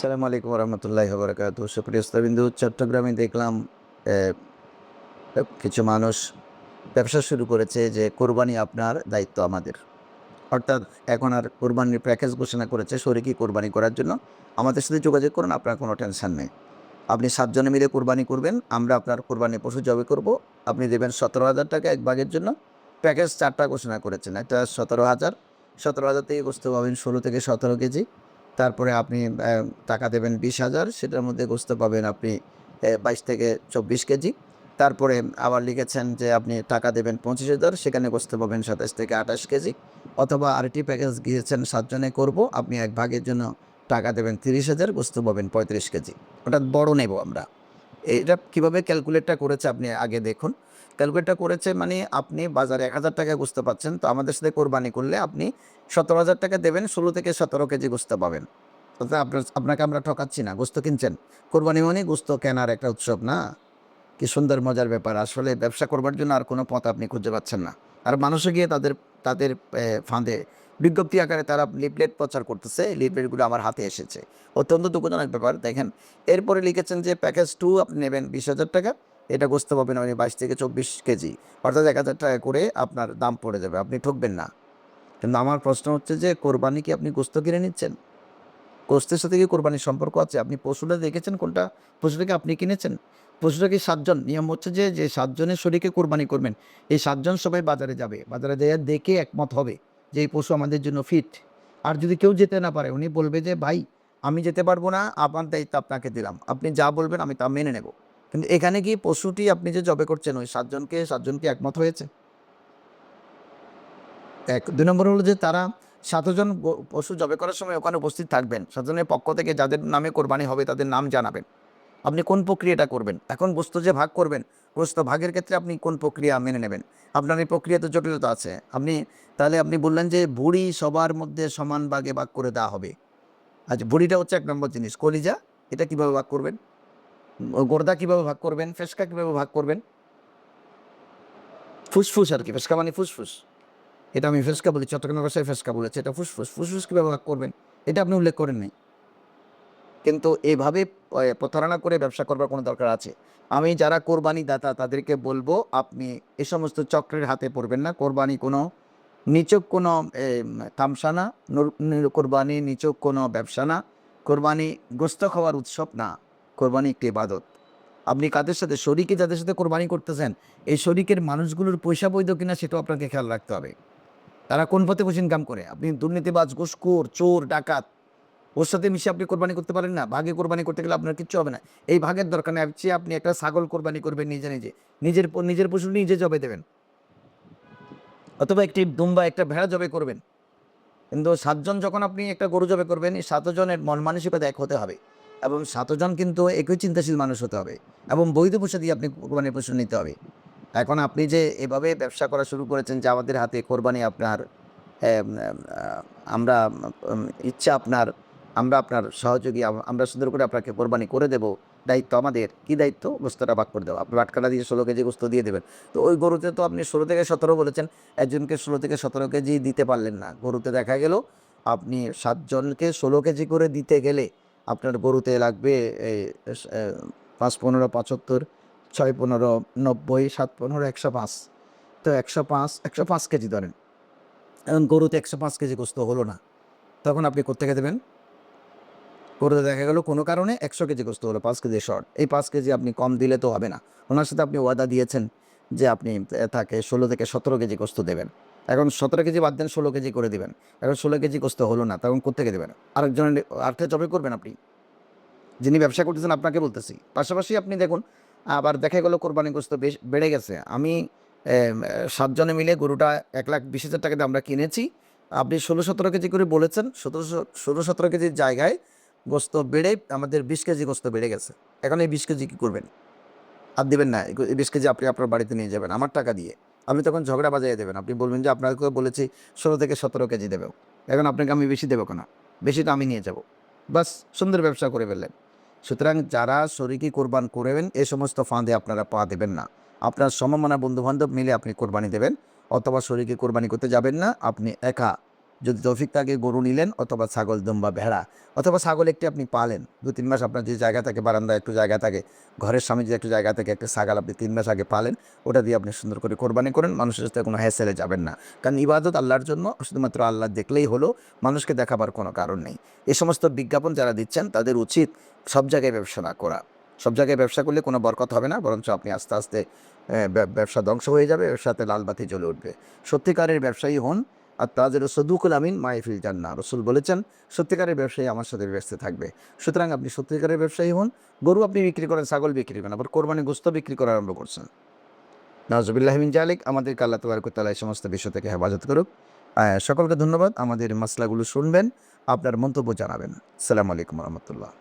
আসসালামু আলাইকুম রহমতুল্লাহ বরকাত সুপ্রিয় স্তবিন্দু চট্টগ্রামে দেখলাম কিছু মানুষ ব্যবসা শুরু করেছে যে কোরবানি আপনার দায়িত্ব আমাদের। অর্থাৎ এখন আর কোরবানির প্যাকেজ ঘোষণা করেছে শরিকি কোরবানি করার জন্য। আমাদের সাথে যোগাযোগ করুন, আপনার কোনো টেনশন নেই। আপনি সাতজনে মিলে কোরবানি করবেন, আমরা আপনার কোরবানি পশু জবে করব। আপনি দেবেন সতেরো হাজার টাকা এক ভাগের জন্য। প্যাকেজ চারটা ঘোষণা করেছেন, একটা সতেরো হাজার। সতেরো হাজার থেকে গোস্ত পাবেন ষোলো থেকে সতেরো কেজি। তারপরে আপনি টাকা দেবেন বিশ হাজার, সেটার মধ্যে গোস্ত পাবেন আপনি বাইশ থেকে চব্বিশ কেজি। তারপরে আবার লিখেছেন যে আপনি টাকা দেবেন পঁচিশ হাজার, সেখানে গোস্ত পাবেন সাতাশ থেকে আঠাশ কেজি। অথবা আরেকটি প্যাকেজ গিয়েছেন সাতজনে করব, আপনি এক ভাগের জন্য টাকা দেবেন তিরিশ হাজার, গোস্ত পাবেন পঁয়ত্রিশ কেজি। ওটা বড় নেব আমরা। এটা কীভাবে ক্যালকুলেটটা করেছে আপনি আগে দেখুন। ক্যালকুলেটটা করেছে মানে আপনি বাজারে এক হাজার টাকা গোস্ত পাচ্ছেন, তো আমাদের সাথে কোরবানি করলে আপনি সতেরো হাজার টাকা দেবেন, ষোলো থেকে সতেরো কেজি গোস্ত পাবেন। তাতে আপনার, আপনাকে আমরা ঠকাচ্ছি না, গোস্ত কিনছেন। কোরবানি মানে গোস্ত কেনার একটা উৎসব না? কি সুন্দর মজার ব্যাপার, আসলে ব্যবসা করবার জন্য আর কোনো পথ আপনি খুঁজে পাচ্ছেন না। আর মানুষে গিয়ে তাদের তাদের ফাঁদে বিজ্ঞপ্তি আকারে তারা লিফলেট প্রচার করতেছে লিফলেটগুলো আমার হাতে এসেছে। অত্যন্ত দুঃখজনক ব্যাপার, দেখেন। এরপরে লিখেছেন যে প্যাকেজ টু আপনি নেবেন বিশ হাজার টাকা এটা গোস্ত পাবেন আপনি বাইশ থেকে চব্বিশ কেজি। অর্থাৎ এক হাজার টাকা করে আপনার দাম পড়ে যাবে, আপনি ঠকবেন না। কিন্তু আমার প্রশ্ন হচ্ছে যে, কোরবানি কি আপনি গোস্ত কিনে নিচ্ছেন? গোস্তের সাথে কি কোরবানির সম্পর্ক আছে? আপনি পশুটা দেখেছেন কোনটা? পশুটাকে আপনি কিনেছেন? পশুটাকে সাতজন? নিয়ম হচ্ছে যে যে সাতজনের শরীরকে কোরবানি করবেন, এই সাতজন সবাই বাজারে যাবে। বাজারে যেয়ে দেখে একমত হবে যে, এই পশু আমাদের জন্য ফিট আর যদি কেউ যেতে না পারে, উনি বলবে যে, ভাই, আমি যেতে পারব না আমার দায়িত্ব আপনাকে দিলাম। আপনি যা বলবেন আমি তা মেনে নেব। কিন্তু এখানে কি পশুটি আপনি যে জবে করছেন, ওই সাতজনকে সাতজনকে একমত হয়েছে? এক, দুই নম্বর হলো যে তারা সাতজন পশু জবে করার সময় ওখানে উপস্থিত থাকবেন। সাতজনের পক্ষ থেকে যাদের নামে কোরবানি হবে তাদের নাম জানাবেন। আপনি কোন প্রক্রিয়াটা করবেন? এখন গোস্ত যে ভাগ করবেন গোস্ত ভাগের ক্ষেত্রে আপনি কোন প্রক্রিয়া মেনে নেবেন? আপনার এই প্রক্রিয়াতে জটিলতা আছে। আপনি, তাহলে আপনি বললেন যে বুড়ি সবার মধ্যে সমান ভাগে ভাগ করে দেওয়া হবে। আচ্ছা বুড়িটা হচ্ছে এক নম্বর জিনিস। কলিজা, এটা কীভাবে ভাগ করবেন? গোর্দা কীভাবে ভাগ করবেন? ফেসকা কীভাবে ভাগ করবেন? ফুসফুস আর কি ফেসকা মানে ফুসফুস। এটা আমি ফেসকা বলি চট্টগ্রাম ভাষায় ফেসকা বলেছে এটা ফুসফুস। ফুসফুস কীভাবে ভাগ করবেন? এটা আপনি উল্লেখ করেন নাই। কিন্তু এভাবে প্রতারণা করে ব্যবসা করবার কোনো দরকার আছে? আমি যারা কোরবানি দাতা তাদেরকে বলব আপনি এ সমস্ত চক্রের হাতে পড়বেন না। কোরবানি কোনো নিচক কোনো এ, তামসা না কোরবানি নিচক কোনো ব্যবসা না। কোরবানি গোস্ত খাওয়ার উৎসব না। কোরবানি একটি ইবাদত। আপনি কাদের সাথে, শরিকে যাদের সাথে কোরবানি করতেছেন, এই শরিকের মানুষগুলোর পয়সা বৈধ কিনা সেটাও আপনাকে খেয়াল রাখতে হবে। তারা কোন পথে বসে ইনকাম করে? আপনি দুর্নীতিবাজ, ঘুষখোর, চোর, ডাকাত, ওর সাথে মিশে আপনি কোরবানি করতে পারেন না। ভাগে কোরবানি করতে গেলে আপনার কিচ্ছু হবে না। এই ভাগের দরকার নেই। চেয়ে আপনি একটা ছাগল কোরবানি করবেন নিজে নিজে। নিজের নিজের পশু নিজে জবে দেবেন। অথবা একটি দুম্বা, একটা ভেড়া জবে করবেন। কিন্তু সাতজন যখন আপনি একটা গরু জবে করবেন, এই সাতজনের মন মানসিকতা এক হতে হবে। এবং সাতজন কিন্তু একই চিন্তাশীল মানুষ হতে হবে এবং বৈধ পয়সা দিয়ে আপনি কোরবানির পশু নিতে হবে। এখন আপনি যে এভাবে ব্যবসা করা শুরু করেছেন যে আমাদের হাতে কোরবানি আপনার আমরা ইচ্ছা আপনার, আমরা আপনার সহযোগী আমরা সুন্দর করে আপনাকে কোরবানি করে দেব, দায়িত্ব আমাদের। কি দায়িত্ব? গোস্তটা ভাগ করে দেবো আপনি বাটকাটা দিয়ে ষোলো কেজি গোস্ত দিয়ে দেবেন। তো ওই গরুতে তো আপনি ষোলো থেকে সতেরো বলেছেন, একজনকে ষোলো থেকে সতেরো কেজি দিতে পারলেন না। গরুতে দেখা গেল, আপনি সাতজনকে ষোলো কেজি করে দিতে গেলে আপনার গরুতে লাগবে এই, পাঁচ পনেরো পঁচাত্তর ছয় পনেরো নব্বই সাত পনেরো একশো পাঁচ। তো একশো পাঁচ একশো পাঁচ কেজি ধরেন। এখন গরুতে একশো পাঁচ কেজি গোস্ত হলো না। তখন আপনি কোথেকে দেবেন? গরুতে দেখা গেল কোনো কারণে একশো কেজি গোস্ত হলো পাঁচ কেজি শর্ট। এই পাঁচ কেজি আপনি কম দিলে তো হবে না। ওনার সাথে আপনি ওয়াদা দিয়েছেন। যে আপনি তাকে ষোলো থেকে সতেরো কেজি গোস্ত দেবেন। এখন সতেরো কেজি বাদ দেন, ষোলো কেজি করে দিবেন। এখন ষোলো কেজি গোস্ত হলো না, তখন কোথেকে দেবেন? আরেকজনের আরেকটা জবে করবেন আপনি। যিনি ব্যবসা করতেছেন, আপনাকে বলতেছি। পাশাপাশি আপনি দেখুন, আবার দেখা গেলো কোরবানি গোস্ত বেশ বেড়ে গেছে। আমি সাতজনে মিলে গরুটা এক লাখ বিশ হাজার টাকা দিয়ে আমরা কিনেছি। আপনি ষোলো সতেরো কেজি করে বলেছেন, সতেরো ষোলো সতেরো কেজির জায়গায় গোস্ত বেড়ে, আমাদের বিশ কেজি গোস্ত বেড়ে গেছে। এখন এই বিশ কেজি কী করবেন? আর দেবেন না বিশ কেজি আপনি আপনার বাড়িতে নিয়ে যাবেন আমার টাকা দিয়ে। আপনি তখন ঝগড়া বাজাইয়ে দেবেন। আপনি বলবেন যে, আপনাকে বলেছি ষোলো থেকে সতেরো কেজি দেবেও এখন আপনাকে আমি বেশি দেবো কেন? বেশিটা আমি নিয়ে যাব। বাস, সুন্দর ব্যবসা করে ফেললেন। সুতরাং যারা শরিকি কোরবান করবেন, এ সমস্ত ফাঁদে আপনারা পা দেবেন না। আপনার সমমানা বন্ধুবান্ধব মিলে আপনি কোরবানি দেবেন, অথবা শরীকে কোরবানি করতে যাবেন না, আপনি একা যদি তৌফিক থাকে গরু নিলেন অথবা ছাগল, দুম্বা, ভেড়া অথবা ছাগল একটি আপনি পালেন। দু তিন মাস আপনার যে জায়গা থাকে, বারান্দায় একটু জায়গা থাকে, ঘরের সামনে যে একটু জায়গা থাকে, একটা ছাগল আপনি তিন মাস আগে পালেন, ওটা দিয়ে আপনি সুন্দর করে কোরবানি করেন, মানুষের সাথে কোনো হ্যাসেলে যাবেন না। কারণ ইবাদত আল্লাহর জন্য, শুধুমাত্র আল্লাহ দেখলেই হলো, মানুষকে দেখাবার কোনো কারণ নেই। এ সমস্ত বিজ্ঞাপন যারা দিচ্ছেন, তাদের উচিত সব জায়গায় ব্যবসা না করা। সব জায়গায় ব্যবসা করলে কোনো বরকত হবে না, বরঞ্চ আপনি আস্তে আস্তে ব্যবসা ধ্বংস হয়ে যাবে, ব্যবসাতে লালবাতি জ্বলে উঠবে। সত্যিকারের ব্যবসায়ী হন আর তাদের সদুকুল আমিন মাইফিল জান্না রসুল বলেছেন, সত্যিকারের ব্যবসায়ী আমার সাথে ব্যস্ত থাকবে। সুতরাং আপনি সত্যিকারের ব্যবসায়ী হন, গরু আপনি বিক্রি করেন, ছাগল বিক্রি করেন, আবার কোরবানি গোস্ত বিক্রি করা আরম্ভ করছেন। নজবুল্লাহমিন জালিক, আমাদেরকে আল্লাহ তবরকতালা এই সমস্ত বিষয় থেকে হেফাজত করুক। সকলকে ধন্যবাদ, আমাদের মশলাগুলো শুনবেন, আপনার মন্তব্য জানাবেন। সালাম আলাইকুম রহমতুল্লাহ।